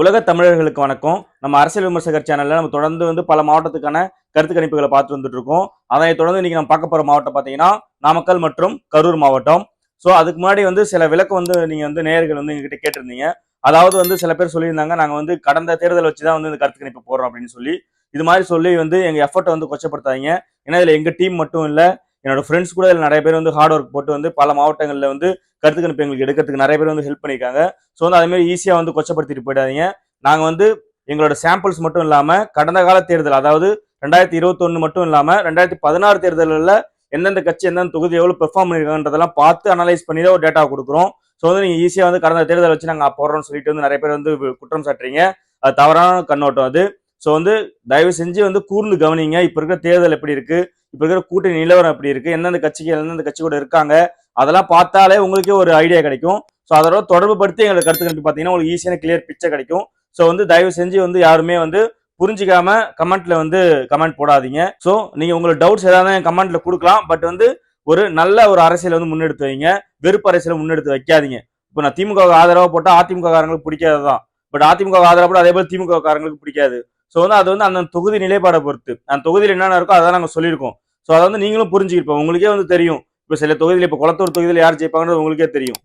உலக தமிழர்களுக்கு வணக்கம். நம்ம அரசியல் விமர்சகர் சேனல்ல நம்ம தொடர்ந்து வந்து பல மாவட்டத்துக்கான கருத்து கணிப்புகளை பார்த்து வந்துட்டு இருக்கோம். அதனை தொடர்ந்து இன்னைக்கு நம்ம பார்க்க போற மாவட்டம் பார்த்தீங்கன்னா நாமக்கல் மற்றும் கரூர் மாவட்டம். ஸோ அதுக்கு முன்னாடி வந்து சில விளக்கம் வந்து நீங்க வந்து நேயர்கள் வந்து எங்ககிட்ட கேட்டிருந்தீங்க. அதாவது வந்து சில பேர் சொல்லியிருந்தாங்க நாங்க வந்து கடந்த தேர்தல் வச்சு தான் வந்து இந்த கருத்து கணிப்பு போடுறோம் அப்படின்னு சொல்லி. இது மாதிரி சொல்லி வந்து எங்க எஃபர்ட்டை வந்து கொச்சப்படுத்தாதீங்க. ஏன்னா இதுல எங்க டீம் மட்டும் இல்லை என்னோட ஃப்ரெண்ட்ஸ் கூட இதில் நிறைய பேர் வந்து ஹார்ட் ஒர்க் போட்டு வந்து பல மாவட்டங்களில் வந்து கருத்து கணிப்பு எங்களுக்கு எடுக்கிறதுக்கு நிறைய பேர் வந்து ஹெல்ப் பண்ணியிருக்காங்க. ஸோ வந்து அதே மாதிரி ஈஸியாக வந்து கொச்சப்படுத்திட்டு போயிடாதீங்க. நாங்கள் வந்து எங்களோட சாம்பிள்ஸ் மட்டும் இல்லாமல் கடந்த கால தேர்தல் அதாவது ரெண்டாயிரத்தி இருபத்தொன்று மட்டும் இல்லாமல் ரெண்டாயிரத்தி பதினாறு தேர்தலில் எந்தெந்த கட்சி எந்தெந்த தொகுதி எவ்வளோ பெர்ஃபார்ம் பண்ணியிருக்காங்கன்றதெல்லாம் பார்த்து அனலைஸ் பண்ணி தான் ஒரு டேட்டா கொடுக்குறோம். ஸோ வந்து நீங்கள் ஈஸியாக வந்து கடந்த தேர்தல் வச்சு நாங்கள் போடுறோம்னு சொல்லிட்டு வந்து நிறைய பேர் வந்து குற்றம் சாட்டுறீங்க. அது தவறான கண்ணோட்டம் அது. ஸோ வந்து தயவு செஞ்சு வந்து கூர்ந்து கவனிங்க. இப்போ இருக்கிற தேர்தல் எப்படி இருக்குது இப்போ இருக்கிற கூட்டணி நிலவரம் எப்படி இருக்கு? எந்தெந்த கட்சிகள் எந்தெந்த கட்சி கூட இருக்காங்க? அதெல்லாம் பார்த்தாலே உங்களுக்கே ஒரு ஐடியா கிடைக்கும். ஸோ அதோட தொடர்பு படுத்தி எங்களுக்கு கருத்து கணிப்பு பார்த்தீங்கன்னா உங்களுக்கு ஈஸியான கிளியர் பிக்சர் கிடைக்கும். ஸோ வந்து தயவு செஞ்சு வந்து யாருமே வந்து புரிஞ்சிக்காம கமெண்ட்ல வந்து கமெண்ட் போடாதீங்க. ஸோ நீங்க உங்களோட டவுட்ஸ் ஏதாவது கமெண்ட்ல கொடுக்கலாம். பட் வந்து ஒரு நல்ல ஒரு அரசியல் வந்து முன்னெடுத்து வைங்க. வெறுப்பு அரசியல் முன்னெடுத்து வைக்காதீங்க. இப்போ நான் திமுக ஆதரவாக போட்டால் அதிமுக காரங்களுக்கு பிடிக்காது தான். பட் அதிமுக ஆதரவு போட்டு அதே போல திமுக காரங்களுக்கு பிடிக்காது. ஸோ வந்து அது வந்து அந்த தொகுதி நிலைப்பாடை பொறுத்து. அந்த தொகுதியில் என்னென்ன இருக்கோ அதை நாங்கள் சொல்லியிருக்கோம். ஸோ அதை வந்து நீங்களும் புரிஞ்சுக்கிப்போம் உங்களுக்கே வந்து தெரியும். இப்போ சில தொகுதியில் இப்போ குளத்தூர் தொகுதியில் யார் ஜெயிப்பாங்கன்னு உங்களுக்கே தெரியும்.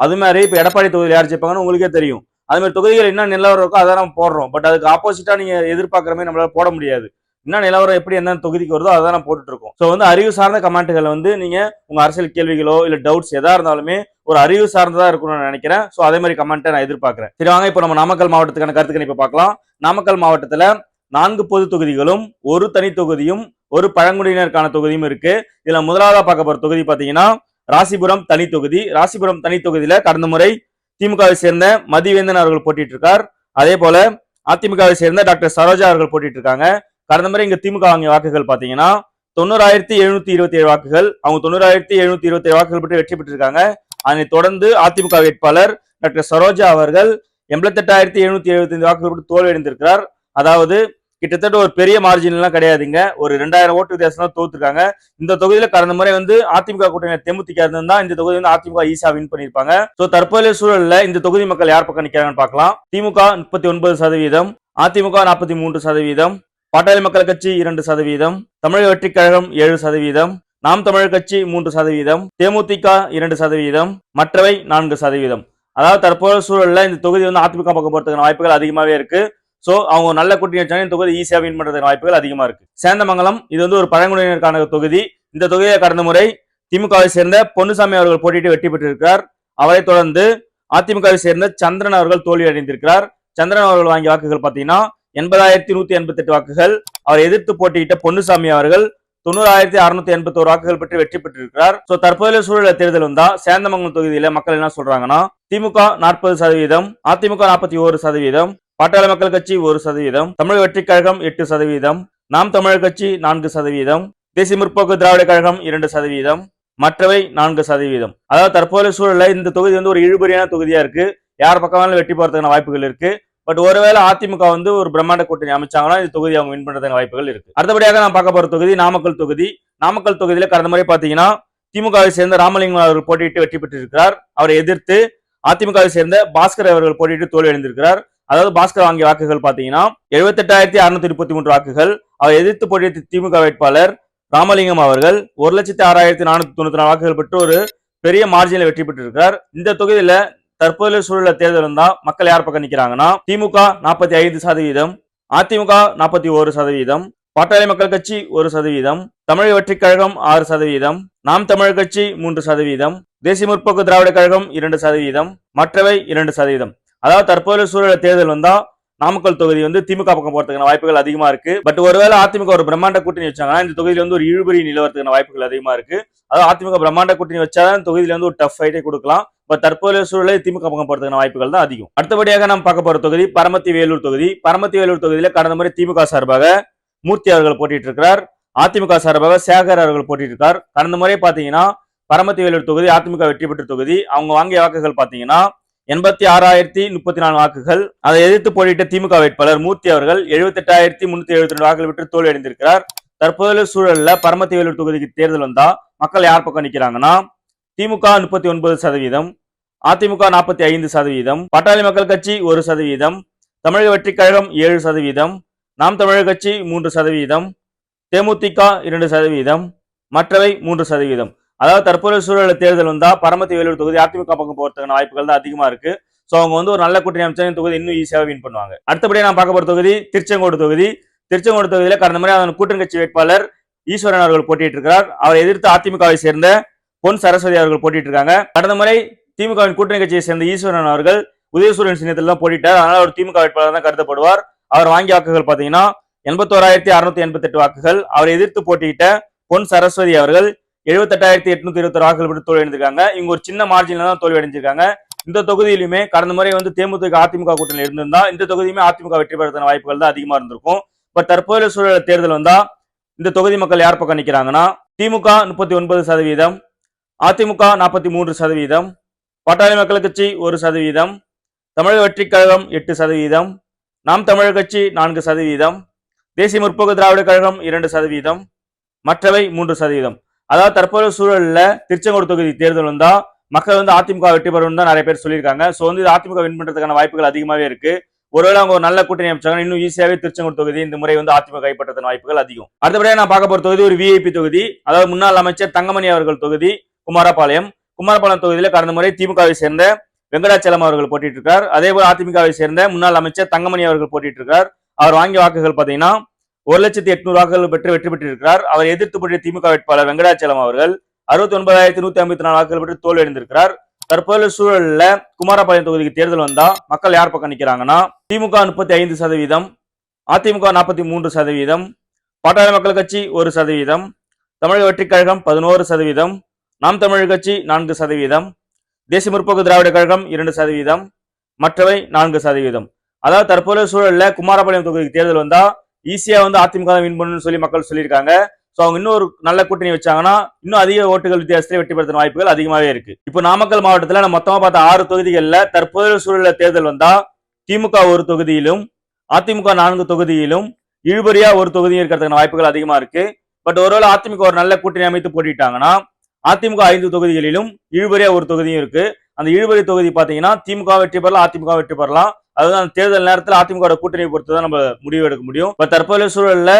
அது மாதிரி இப்போ எடப்பாடி தொகுதியில் யார் ஜெயிப்பாங்கன்னு உங்களுக்கே தெரியும். அது மாதிரி தொகுதிகள் என்ன நிலவரம் இருக்கோ அதை நம்ம போடுறோம். பட் அதுக்கு ஆப்போசிட்டா நீங்க எதிர்பார்க்குற மாதிரி நம்மளால போட முடியாது. என்ன நிலவரம் எப்படி என்ன தொகுதிக்கு வருதோ அதை நம்ம போட்டுட்டு இருக்கோம். ஸோ வந்து அறிவு சார்ந்த கமெண்ட்டுகளை வந்து நீங்க உங்க அரசியல் கேள்விகளோ இல்ல டவுட்ஸ் எதா இருந்தாலுமே ஒரு அறிவு சார்ந்ததா இருக்கணும்னு நான் நினைக்கிறேன். ஸோ அதே மாதிரி கமெண்ட்டை நான் எதிர்பார்க்கிறேன். சரி வாங்க இப்போ நம்ம நாமக்கல் மாவட்டத்துக்கான கருத்துக்களை இப்போ பார்க்கலாம். நாமக்கல் மாவட்டத்தில் நான்கு பொது தொகுதிகளும் ஒரு தனி தொகுதியும் ஒரு பழங்குடியினருக்கான தொகுதியும் இருக்கு. இதுல முதலாவதா பார்க்க போற தொகுதி பாத்தீங்கன்னா ராசிபுரம் தனி தொகுதி. ராசிபுரம் தனி தொகுதியில கடந்த முறை திமுகவை சேர்ந்த மதிவேந்தன் அவர்கள் போட்டிட்டு இருக்கார் அதே போல அதிமுகவை சேர்ந்த டாக்டர் சரோஜா அவர்கள் போட்டிட்டு இருக்காங்க கடந்த முறை இங்க திமுக வாங்கிய வாக்குகள் பாத்தீங்கன்னா தொண்ணூறாயிரத்தி எழுநூத்தி இருபத்தி ஏழு வாக்குகள். அவங்க தொண்ணூறாயிரத்தி எழுநூத்தி இருபத்தி ஏழு வாக்குகள் பெற்று வெற்றி பெற்றிருக்காங்க. அதனை தொடர்ந்து அதிமுக வேட்பாளர் டாக்டர் சரோஜா அவர்கள் எண்பத்தெட்டாயிரத்தி எழுநூத்தி எழுபத்தி ஐந்து வாக்குகள் பெற்று அதாவது கிட்டத்தட்ட ஒரு பெரிய மார்ஜின் எல்லாம் கிடையாதுங்க. ஒரு ரெண்டாயிரம் ஓட்டு வித்தியாசம் தான் தோத்துருக்காங்க. இந்த தொகுதியில கடந்த முறை வந்து அதிமுக கூட்டணி தேமுதிக இருந்தா இந்த தொகுதி வந்து அதிமுக ஈஸியா வின் பண்ணிருப்பாங்க சோ தற்போதைய சூழல்ல இந்த தொகுதி மக்கள் யார் பக்கம் நிக்கிறாங்கன்னு பார்க்கலாம். திமுக முப்பத்தி ஒன்பது சதவீதம் அதிமுக நாற்பத்தி மூன்று சதவீதம் பாட்டாளி மக்கள் கட்சி இரண்டு சதவீதம் தமிழக வெற்றிக் கழகம் ஏழு சதவீதம் நாம் தமிழர் கட்சி மூன்று சதவீதம் தேமுதிக இரண்டு சதவீதம் மற்றவை நான்கு சதவீதம். அதாவது தற்போதைய சூழல்ல இந்த தொகுதி வந்து அதிமுக பக்கம் போறதுக்கான வாய்ப்புகள் அதிகமாவே இருக்கு. சோ அவங்க நல்ல கூட்டணி வச்சாங்க இந்த தொகுதி ஈஸியா வின் பண்ணுறதுக்கு வாய்ப்புகள் அதிகமா இருக்கு. சேந்தமங்கலம் இது வந்து ஒரு பழங்குடியினருக்கான தொகுதி. இந்த தொகுதியை கடந்த முறை திமுகவை சேர்ந்த பொன்னுசாமி அவர்கள் போட்டியிட்டு வெற்றி பெற்றிருக்கிறார். அவரை தொடர்ந்து அதிமுகவை சேர்ந்த சந்திரன் அவர்கள் தோல்வி அடைந்திருக்கிறார். சந்திரன் அவர்கள் வாங்கிய வாக்குகள் பாத்தீங்கன்னா எண்பதாயிரத்தி நூத்தி எண்பத்தி எட்டு வாக்குகள். அவர் எதிர்த்து போட்டியிட்ட பொன்னுசாமி அவர்கள் தொண்ணூறாயிரத்தி அறுநூத்தி எண்பத்தி ஒரு வாக்குகள் பெற்று வெற்றி பெற்றிருக்கிறார். சோ தற்போதைய சூழல தேர்தல் வந்தா சேந்தமங்கலம் தொகுதியில மக்கள் என்ன சொல்றாங்கன்னா திமுக நாற்பது சதவீதம் அதிமுக நாற்பத்தி ஒரு சதவீதம் பாட்டாளி மக்கள் கட்சி ஒரு சதவீதம் தமிழக வெற்றிக் கழகம் எட்டு சதவீதம் நாம் தமிழர் கட்சி நான்கு சதவீதம் தேசிய முற்போக்கு திராவிட கழகம் இரண்டு சதவீதம் மற்றவை நான்கு சதவீதம். அதாவது தற்போதைய சூழல்ல இந்த தொகுதி வந்து ஒரு இழுபறியான தொகுதியா இருக்கு. யார் பக்கம் வெற்றி போறதுக்கான வாய்ப்புகள் இருக்கு. பட் ஒருவேளை அதிமுக வந்து ஒரு பிரம்மாண்ட கூட்டணி அமைச்சாங்கன்னா இந்த தொகுதி அவங்க வின் பண்றதுக்கான வாய்ப்புகள் இருக்கு. அடுத்தபடியாக நான் பார்க்க போற தொகுதி நாமக்கல் தொகுதி. நாமக்கல் தொகுதியில கடந்த முறை பாத்தீங்கன்னா திமுகவை சேர்ந்த ராமலிங்கம் அவர்கள் போட்டியிட்டு வெற்றி பெற்றிருக்கிறார். அவரை எதிர்த்து அதிமுகவை சேர்ந்த பாஸ்கர் அவர்கள் போட்டியிட்டு தோல்வி அடைந்திருக்கிறார் அதாவது பாஸ்கர் வாங்கிய வாக்குகள் பார்த்தீங்கன்னா எழுபத்தெட்டாயிரத்தி அறுநூத்தி முப்பத்தி மூன்று வாக்குகள். அவர் எதிர்த்து போட்டியிட்ட திமுக வேட்பாளர் ராமலிங்கம் அவர்கள் ஒரு லட்சத்தி ஆறாயிரத்தி நானூத்தி தொண்ணூத்தி நாலு வாக்குகள் பெற்று ஒரு பெரிய மார்ஜினில் வெற்றி பெற்றிருக்கிறார். இந்த தொகுதியில தற்போதைய சூழல தேர்தல் இருந்தா மக்கள் யார் பக்கம் நிக்கிறாங்கன்னா திமுக நாற்பத்தி ஐந்து சதவீதம் அதிமுக நாற்பத்தி ஒரு சதவீதம் பாட்டாளி மக்கள் கட்சி ஒரு சதவீதம் தமிழக வெற்றிக் கழகம் ஆறு சதவீதம் நாம் தமிழர் கட்சி மூன்று சதவீதம் தேசிய முற்போக்கு திராவிட கழகம் இரண்டு சதவீதம் மற்றவை இரண்டு சதவீதம். அதாவது தற்போதைய சூழல தேர்தல் வந்தா நாமக்கல் தொகுதி வந்து திமுக பக்கம் போறதுக்கான வாய்ப்புகள் அதிகமா இருக்கு. பட் ஒருவேளை அதிமுக ஒரு பிரம்மாண்ட கூட்டணி வச்சாங்கன்னா இந்த தொகுதியில வந்து ஒரு இழுபறி நிலவரத்துக்கான வாய்ப்புகள் அதிகமா இருக்கு. அதாவது அதிமுக பிரம்மாண்ட கூட்டணி வச்சாதான் தொகுதியில வந்து ஒரு டஃப் ஃபைட்டே கொடுக்கலாம். பட் தற்போதைய சூழலை திமுக பக்கம் போறதுக்கான வாய்ப்புகள் தான் அதிகம். அடுத்தபடியாக நம்ம பார்க்க போற தொகுதி பரமத்தி வேலூர் தொகுதி. பரமத்தி வேலூர் தொகுதியில கடந்த முறை திமுக சார்பாக மூர்த்தி அவர்கள் போட்டிட்டு இருக்கிறார் அதிமுக சார்பாக சேகர் அவர்கள் போட்டிட்டு இருக்கார் கடந்த முறை பாத்தீங்கன்னா பரமத்தி வேலூர் தொகுதி அதிமுக வெற்றி பெற்ற தொகுதி. அவங்க வாங்கிய வாக்குகள் பாத்தீங்கன்னா எண்பத்தி ஆறாயிரத்தி முப்பத்தி நாலு வாக்குகள். அதை எதிர்த்து போட்டியிட்ட திமுக வேட்பாளர் மூர்த்தி அவர்கள் எழுபத்தெட்டாயிரத்தி முன்னூத்தி எழுபத்தி ரெண்டு வாக்குகள் பெற்று தோல்வியடைந்திருக்கிறார் தற்போதைய சூழல்ல பரமத்தி வேலூர் தொகுதிக்கு தேர்தல் வந்தா மக்கள் யார் பக்கம் நிக்கிறாங்கன்னா திமுக முப்பத்தி ஒன்பது சதவீதம் அதிமுக நாற்பத்தி ஐந்து சதவீதம் பட்டாளி மக்கள் கட்சி ஒரு சதவீதம் தமிழக வெற்றிக் கழகம் ஏழு சதவீதம் நாம் தமிழர் கட்சி மூன்று சதவீதம் தேமுதிக இரண்டு சதவீதம் மற்றவை மூன்று சதவீதம். அதாவது தற்போதைய சூழலில் தேர்தல் வந்தால் பரமத்தி வேலூர் தொகுதி அதிமுக பக்கம் போறதுக்கான வாய்ப்புகள் தான் அதிகமாக இருக்கு. ஸோ அவங்க வந்து ஒரு நல்ல கூட்டணி அமைச்சா இந்த தொகுதி இன்னும் ஈஸியாக வின் பண்ணுவாங்க. அடுத்தபடியாக நான் பார்க்க போகிற தொகுதி திருச்செங்கோடு தொகுதி. திருச்செங்கோடு தொகுதியில் கடந்த முறை அதன் கூட்டணி கட்சி வேட்பாளர் ஈஸ்வரன் அவர்கள் போட்டிட்டு இருக்கிறார் அவரை எதிர்த்து அதிமுகவை சேர்ந்த பொன் சரஸ்வதி அவர்கள் போட்டிட்டு இருக்காங்க கடந்த முறை திமுகவின் கூட்டணி கட்சியை சேர்ந்த ஈஸ்வரன் அவர்கள் உதயசூரியன் சின்னத்தில் தான் போட்டிட்டார் அதனால் அவர் திமுக வேட்பாளர் தான் கருதப்படுவார். அவர் வாங்கிய வாக்குகள் பார்த்தீங்கன்னா எண்பத்தோராயிரத்தி அறுநூத்தி எண்பத்தி எட்டு வாக்குகள். அவரை எதிர்த்து போட்டியிட்ட பொன் சரஸ்வதி அவர்கள் எழுபத்தெட்டாயிரத்தி எட்நூத்தி இருபத்தி வாக்குகள் விட்டு தோல்வி அடைஞ்சிருக்காங்க இவங்க ஒரு சின்ன மார்ஜின்ல தான் தோல்வி அடைஞ்சிருக்காங்க. இந்த தொகுதியிலுமே கடந்த முறை வந்து தேமுதிக அதிமுக கூட்டணியில் இருந்திருந்தா இந்த தொகுதியுமே அதிமுக வெற்றி பெறதான வாய்ப்புகள் தான் அதிகமா இருந்திருக்கும். பட் தற்போதைய சூழல தேர்தல் வந்தா இந்த தொகுதி மக்கள் யார் பக்கம் நிக்கிறாங்கன்னா திமுக முப்பத்தி ஒன்பது சதவீதம் அதிமுக நாற்பத்தி மூன்று சதவீதம் பாட்டாளி மக்கள் கட்சி ஒரு சதவீதம் தமிழக வெற்றிக் கழகம் எட்டு சதவீதம் நாம் தமிழர் கட்சி நான்கு சதவீதம் தேசிய முற்போக்கு திராவிட கழகம் இரண்டு சதவீதம் மற்றவை மூன்று சதவீதம். அதாவது தற்போதைய சூழலில் திருச்செங்கோடு தொகுதி தேர்தல் வந்தால் மக்கள் வந்து அதிமுக வெற்றி பெறும் தான் நிறைய பேர் சொல்லியிருக்காங்க. ஸோ வந்து அதிமுக வின் பண்ணுறதுக்கான வாய்ப்புகள் அதிகமாகவே இருக்கு. ஒருவேளை அவங்க ஒரு நல்ல கூட்டணி அமைச்சாங்க இன்னும் ஈஸியாகவே திருச்செங்கோடு தொகுதி இந்த முறை வந்து அதிமுக கைப்பற்றதன் வாய்ப்புகள் அதிகம். அடுத்தபடியாக நான் பார்க்க போகிற தொகுதி ஒரு விஐபி தொகுதி. அதாவது முன்னாள் அமைச்சர் தங்கமணி அவர்கள் தொகுதி குமாரபாளையம். குமாரபாளையம் தொகுதியில் கடந்த முறை திமுகவை சேர்ந்த வெங்கடாச்சலம் அவர்கள் போட்டிட்டு இருக்கார் அதே போல அதிமுகவை சேர்ந்த முன்னாள் அமைச்சர் தங்கமணி அவர்கள் போட்டிட்டு இருக்கார் அவர் வாங்கிய வாக்குகள் பார்த்தீங்கன்னா ஒரு லட்சத்தி எட்நூறு வாக்குகள் பெற்று வெற்றி பெற்றிருக்கிறார். அவர் எதிர்த்து போட்டிய திமுக வேட்பாளர் வெங்கடாச்சலம் அவர்கள் அறுபத்தி ஒன்பதாயிரத்தி நூத்தி ஐம்பத்தி நாலு வாக்குகள் பெற்று தோல்வியடைந்திருக்கிறார். தற்போது தற்போதைய சூழல்ல குமாரபாளையம் தொகுதிக்கு தேர்தல் வந்தா மக்கள் யார் பக்கம் நிக்கிறாங்கன்னா திமுக முப்பத்தி ஐந்து சதவீதம் அதிமுக நாற்பத்தி மூன்று சதவீதம் பாட்டாளி மக்கள் கட்சி ஒரு சதவீதம் தமிழக வெற்றிக் கழகம் பதினோரு சதவீதம் நாம் தமிழர் கட்சி நான்கு சதவீதம் தேசிய முற்போக்கு திராவிட கழகம் இரண்டு சதவீதம் மற்றவை நான்கு சதவீதம். அதாவது தற்போதைய சூழல்ல குமாரபாளையம் தொகுதிக்கு தேர்தல் வந்தா ஈஸியா வந்து அதிமுக வின் பண்ணணும்னு சொல்லி மக்கள் சொல்லியிருக்காங்க. ஸோ அவங்க இன்னும் ஒரு நல்ல கூட்டணி வச்சாங்கன்னா இன்னும் அதிக ஓட்டுகள் வித்தியாசத்தில் வெற்றி பெறுத்த வாய்ப்புகள் அதிகமாகவே இருக்கு. இப்போ நாமக்கல் மாவட்டத்தில் நம்ம மொத்தமாக பார்த்த ஆறு தொகுதிகளில் தற்போதைய சூழலில் தேர்தல் வந்தால் திமுக ஒரு தொகுதியிலும் அதிமுக நான்கு தொகுதியிலும் இழுபறியா ஒரு தொகுதியும் இருக்கிறதுக்கான வாய்ப்புகள் அதிகமா இருக்கு. பட் ஒருவேளை அதிமுக ஒரு நல்ல கூட்டணி அமைத்து போட்டிட்டாங்கன்னா அதிமுக ஐந்து தொகுதிகளிலும் இழுபறியா ஒரு தொகுதியும் இருக்கு. அந்த இழுபறி தொகுதி பாத்தீங்கன்னா திமுக வெற்றி பெறலாம் அதிமுக வெற்றி பெறலாம். அதுதான் தேர்தல் நேரத்தில் அதிமுக கூட்டணியை பொறுத்து தான் நம்ம முடிவு எடுக்க முடியும். இப்போ தற்போதைய சூழலில்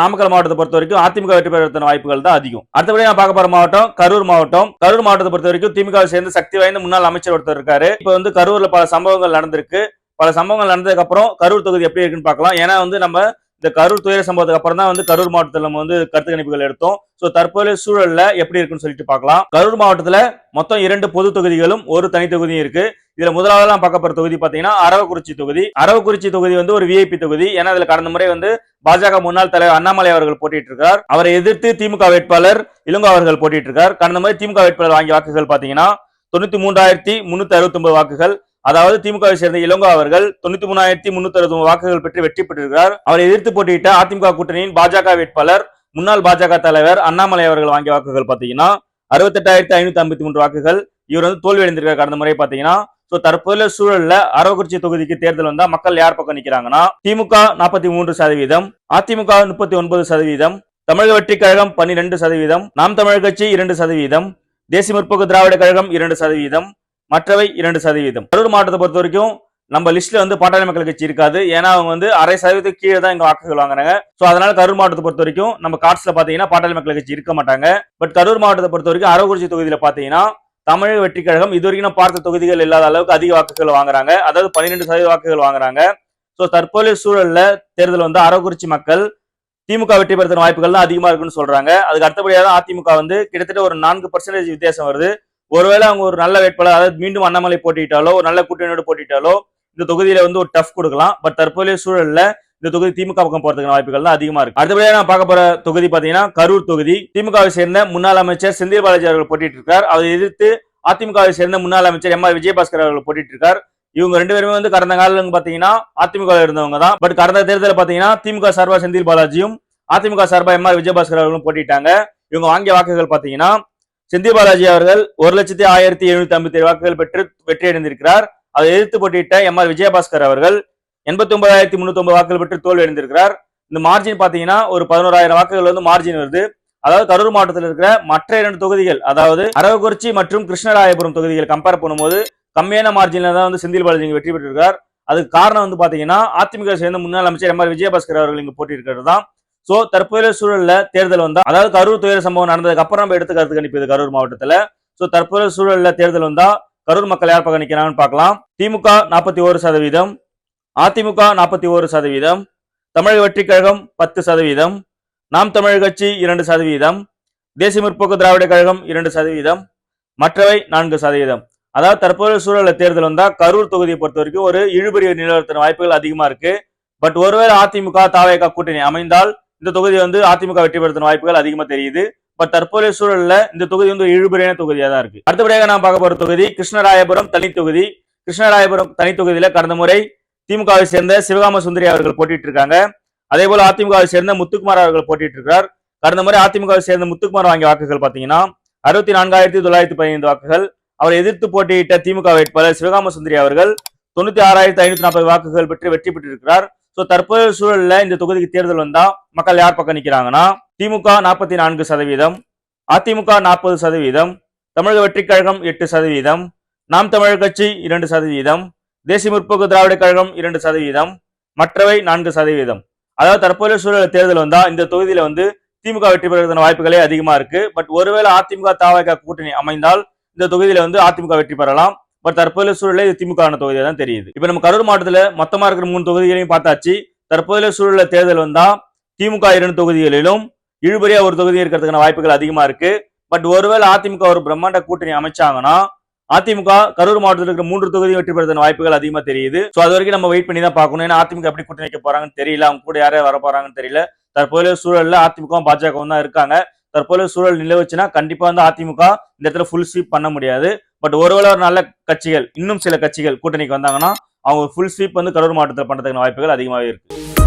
நாமக்கல் மாவட்டத்தை பொறுத்த வரைக்கும் அதிமுக வெற்றி பெறுவதற்கான வாய்ப்புகள் தான் அதிகம். அடுத்தபடி நான் பார்க்க போற மாவட்டம் கரூர் மாவட்டம். கரூர் மாவட்டத்தை பொறுத்த வரைக்கும் திமுக சேர்ந்து சக்தி வாய்ந்த முன்னாள் அமைச்சர் ஒருத்தர் இருக்காரு. இப்போ வந்து கரூர்ல பல சம்பவங்கள் நடந்திருக்கு. பல சம்பவங்கள் நடந்ததுக்கு அப்புறம் கரூர் தொகுதி எப்படி இருக்குன்னு பார்க்கலாம். ஏன்னா வந்து நம்ம இந்த கரூர் துயர சம்பவத்துக்கு அப்புறம் தான் வந்து கரூர் மாவட்டத்தில் நம்ம வந்து கருத்து கணிப்புகள் எடுத்தோம். ஸோ தற்போதைய சூழல்ல எப்படி இருக்குன்னு சொல்லிட்டு பார்க்கலாம். கரூர் மாவட்டத்தில் மொத்தம் இரண்டு பொது தொகுதிகளும் ஒரு தனி தொகுதியும் இருக்கு. இதுல முதலாவது பார்க்க போற தொகுதி பாத்தீங்கன்னா அரவக்குறிச்சி தொகுதி. அரவக்குறிச்சி தொகுதி வந்து ஒரு விஐபி தொகுதி. ஏன்னா இதுல கடந்த முறை வந்து பாஜக முன்னாள் தலைவர் அண்ணாமலை அவர்கள் போட்டிட்டு இருக்கார் அவரை எதிர்த்து திமுக வேட்பாளர் இளங்கோ அவர்கள் போட்டிட்டு இருக்கார் கடந்த முறை திமுக வேட்பாளர் வாங்கிய வாக்குகள் பாத்தீங்கன்னா தொண்ணூத்தி மூன்றாயிரத்தி முன்னூத்தி அறுபத்தி ஒன்பது வாக்குகள். அதாவது திமுகவை சேர்ந்த இளங்கோ அவர்கள் தொண்ணூத்தி மூணாயிரத்தி முன்னூத்தி அறுபது வாக்குகள் பெற்று வெற்றி பெற்றிருக்கிறார். அவரை எதிர்த்து போட்டியிட்ட அதிமுக கூட்டணியின் பாஜக வேட்பாளர் முன்னாள் பாஜக தலைவர் அண்ணாமலை அவர்கள் வாங்கிய வாக்குகள் பாத்தீங்கன்னா அறுபத்தெட்டாயிரத்தி ஐநூத்தி ஐம்பத்தி மூன்று வாக்குகள். இவர் வந்து தோல்வி அடைந்திருக்கார் கடந்த முறை பாத்தீங்கன்னா சோ தற்போதைய சூழல்ல அரவக்குறிச்சி தொகுதிக்கு தேர்தல் வந்தா மக்கள் யார் பக்கம் நிக்கிறாங்கன்னா திமுக நாற்பத்தி மூன்று சதவீதம் அதிமுக முப்பத்தி ஒன்பது சதவீதம் தமிழக வெற்றிக் கழகம் பன்னிரெண்டு சதவீதம் நாம் தமிழர் கட்சி இரண்டு சதவீதம் தேசிய முற்போக்கு திராவிட கழகம் இரண்டு சதவீதம் மற்றவை இரண்டு சதவீதம். கரூர் மாவட்டத்தை பொறுத்த வரைக்கும் நம்ம லிஸ்ட்ல வந்து பாட்டாளி மக்கள் கட்சி இருக்காது. ஏன்னா அவங்க வந்து அரை சதவீதத்துக்கு கீழே தான் இங்க வாக்குகள் வாங்குறாங்க. சோ அதனால கரூர் மாவட்டத்தை பொறுத்த வரைக்கும் நம்ம கார்ட்ஸ்ல பாத்தீங்கன்னா பாட்டாளி மக்கள் கட்சி இருக்க மாட்டாங்க. பட் கரூர் மாவட்டத்தை பொறுத்த வரைக்கும் அரவக்குறிச்சி தொகுதியில பாத்தீங்கன்னா தமிழக வெற்றி கழகம் இது வரைக்கும் பார்த்த தொகுதிகள் இல்லாத அளவுக்கு அதிக வாக்குகள் வாங்குறாங்க. அதாவது பன்னிரெண்டு சதவீத வாக்குகள் வாங்குறாங்க. சோ தற்போதைய சூழல்ல தேர்தல் வந்து அரவக்குறிச்சி மக்கள் திமுக வெற்றி பெறுற வாய்ப்புகள் தான் அதிகமா இருக்குன்னு சொல்றாங்க. அதுக்கு அடுத்தபடியாக தான் அதிமுக வந்து கிட்டத்தட்ட ஒரு நான்கு பர்சன்டேஜ் வித்தியாசம் வருது. ஒருவேளை அவங்க ஒரு நல்ல வேட்பாளர் அதாவது மீண்டும் அண்ணாமலை போட்டிட்டாலோ ஒரு நல்ல கூட்டணியோடு போட்டிட்டாலோ இந்த தொகுதியில வந்து ஒரு டஃப் கொடுக்கலாம். பட் தற்போதைய சூழல்ல இந்த தொகுதி திமுக பக்கம் போறதுக்கான வாய்ப்புகள் தான் அதிகமா இருக்கு. அடுத்தபடியாக நான் பார்க்க போற தொகுதி பாத்தீங்கன்னா கரூர் தொகுதி. திமுகவை சேர்ந்த முன்னாள் அமைச்சர் செந்தில் பாலாஜி அவர்கள் போட்டிட்டு இருக்கார் அதை எதிர்த்து அதிமுகவை சேர்ந்த முன்னாள் அமைச்சர் எம் ஆர் விஜயபாஸ்கர் அவர்கள் போட்டிட்டு இருக்கார் இவங்க ரெண்டு பேருமே வந்து கடந்த காலம் பாத்தீங்கன்னா அதிமுக இருந்தவங்க தான். பட் கடந்த தேர்தலில் பாத்தீங்கன்னா திமுக சார்பா செந்தில் பாலாஜியும் அதிமுக சார்பா எம் ஆர் விஜயபாஸ்கர் அவர்களும் போட்டிட்டாங்க இவங்க வாங்கிய வாக்குகள் பாத்தீங்கன்னா சிந்திய பாலாஜி அவர்கள் ஒரு லட்சத்தி ஆயிரத்தி எழுநூத்தி ஐம்பத்தி ஏழு வாக்குகள் பெற்று வெற்றியடைந்திருக்கிறார். அதை எதிர்த்து போட்டியிட்ட எம் ஆர் விஜயபாஸ்கர் அவர்கள் எண்பத்தி ஒன்பதாயிரத்தி முன்னூத்தி ஒன்பது வாக்குகள் பெற்று தோல்வி அடைந்திருக்கிறார் இந்த மார்ஜின் பாத்தீங்கன்னா ஒரு பதினோராயிரம் வாக்குகள் வந்து மார்ஜின் வருது. அதாவது கரூர் மாவட்டத்தில் இருக்கிற மற்ற இரண்டு தொகுதிகள் அதாவது அரவக்குறிச்சி மற்றும் கிருஷ்ணராயபுரம் தொகுதிகள் கம்பேர் பண்ணும்போது கம்மியான மார்ஜின்ல தான் வந்து செந்தில் பாலாஜி வெற்றி பெற்றிருக்கார் அதுக்கு காரணம் வந்து பாத்தீங்கன்னா அதிமுக சேர்ந்த முன்னாள் அமைச்சர் எம் ஆர் விஜயபாஸ்கர் அவர்கள் இங்க போட்டியிருக்கிறது தான் சோ தற்போதைய சூழல்ல தேர்தல் வந்தா அதாவது கரூர் துயர சம்பவம் நடந்ததுக்கு அப்புறம் நம்ம எடுத்து கருத்து கணிப்பது கரூர் மாவட்டத்துல. சோ தற்போதைய சூழல்ல தேர்தல் வந்தா கரூர் மக்கள் யார் பக்கம் பார்க்கலாம். திமுக நாற்பத்தி ஒரு சதவீதம். அதிமுக நாற்பத்தி ஒரு சதவீதம். தமிழக வெற்றி கழகம் பத்து சதவீதம். நாம் தமிழர் கட்சி இரண்டு சதவீதம். தேசிய முற்போக்கு திராவிட கழகம் இரண்டு சதவீதம். மற்றவை நான்கு சதவீதம். அதாவது தற்போதைய சூழல்ல தேர்தல் வந்தா கரூர் தொகுதியை பொறுத்த வரைக்கும் ஒரு இழுபறி நிலவரத்தின வாய்ப்புகள் அதிகமா இருக்கு. பட் ஒருவேளை அதிமுக தாவேகா கூட்டணி அமைந்தால் இந்த தொகுதி வந்து அதிமுக வெற்றி பெறுத்தின வாய்ப்புகள் அதிகமா தெரியுது. பட் தற்போதைய சூழல்ல இந்த தொகுதி வந்து ஒரு இழுபறியான தொகுதியா தான் இருக்கு. அடுத்தபடியாக நான் பார்க்க போற தொகுதி கிருஷ்ணராயபுரம் தனி தொகுதி கிருஷ்ணராயபுரம் தனி தொகுதியில கடந்த முறை திமுகவை சேர்ந்த சிவகாம சுந்தரி அவர்கள் போட்டிட்டு இருக்காங்க. அதே போல அதிமுகவை சேர்ந்த முத்துக்குமார் அவர்கள் போட்டிட்டு இருக்கிறார். கடந்த முறை அதிமுகவை சேர்ந்த முத்துக்குமார் வாங்கிய வாக்குகள் பாத்தீங்கன்னா அறுபத்தி நான்காயிரத்தி தொள்ளாயிரத்தி பதினைந்து வாக்குகள். அவரை எதிர்த்து போட்டியிட்ட திமுக வேட்பாளர் சிவகாம சுந்தரி அவர்கள் தொண்ணூத்தி ஆறாயிரத்தி ஐநூத்தி நாற்பது வாக்குகள் பெற்று வெற்றி பெற்றிருக்கிறார். ஸோ தற்போதைய சூழல்ல இந்த தொகுதிக்கு தேர்தல் வந்தா மக்கள் யார் பக்கம் நிக்கிறாங்கன்னா திமுக நாற்பத்தி நான்கு சதவீதம் அதிமுக நாற்பது சதவீதம் தமிழக வெற்றி கழகம் எட்டு சதவீதம் நாம் தமிழர் கட்சி இரண்டு சதவீதம் தேசிய முற்போக்கு திராவிட கழகம் இரண்டு சதவீதம் மற்றவை நான்கு சதவீதம். அதாவது தற்போதைய சூழல் தேர்தல் வந்தா இந்த தொகுதியில வந்து திமுக வெற்றி பெறுவதற்கான வாய்ப்புகளே அதிகமா இருக்கு. பட் ஒருவேளை அதிமுக தாவக கூட்டணி அமைந்தால் இந்த தொகுதியில வந்து அதிமுக வெற்றி பெறலாம். பட் தற்போதைய சூழலில் இது திமுக தொகுதியாக தான் தெரியுது. இப்போ நம்ம கரூர் மாவட்டத்தில் மொத்தமாக இருக்கிற மூணு தொகுதிகளையும் பார்த்தாச்சு. தற்போதைய சூழலில் தேர்தல் வந்தால் திமுக இரண்டு தொகுதிகளிலும் இழுபறியா ஒரு தொகுதி இருக்கிறதுக்கான வாய்ப்புகள் அதிகமாக இருக்கு. பட் ஒருவேளை அதிமுக ஒரு பிரம்மாண்ட கூட்டணி அமைச்சாங்கன்னா அதிமுக கரூர் மாவட்டத்தில் இருக்கிற மூன்று தொகுதி வெற்றி பெறதுக்கான வாய்ப்புகள் அதிகமாக தெரியுது. ஸோ அது வரைக்கும் நம்ம வெயிட் பண்ணி தான் பார்க்கணும். ஏன்னா அதிமுக எப்படி கூட்டணி வைக்க போறாங்கன்னு தெரியல. அவங்க கூட யாரே வர போறாங்கன்னு தெரியல. தற்போதைய சூழலில் அதிமுகவும் பாஜகவும் தான் இருக்காங்க. தற்போதைய சூழல் நிலவுச்சுன்னா கண்டிப்பா வந்து அதிமுக இந்த இடத்துல ஃபுல் ஸ்வீப் பண்ண முடியாது. பட் ஒருவேளை ஒரு நல்ல கட்சிகள் இன்னும் சில கட்சிகள் கூட்டணிக்கு வந்தாங்கன்னா அவங்க ஃபுல் ஸ்வீப் வந்து கரூர் மாவட்டத்தில் பண்றதுக்கான வாய்ப்புகள் அதிகமாகவே இருக்குது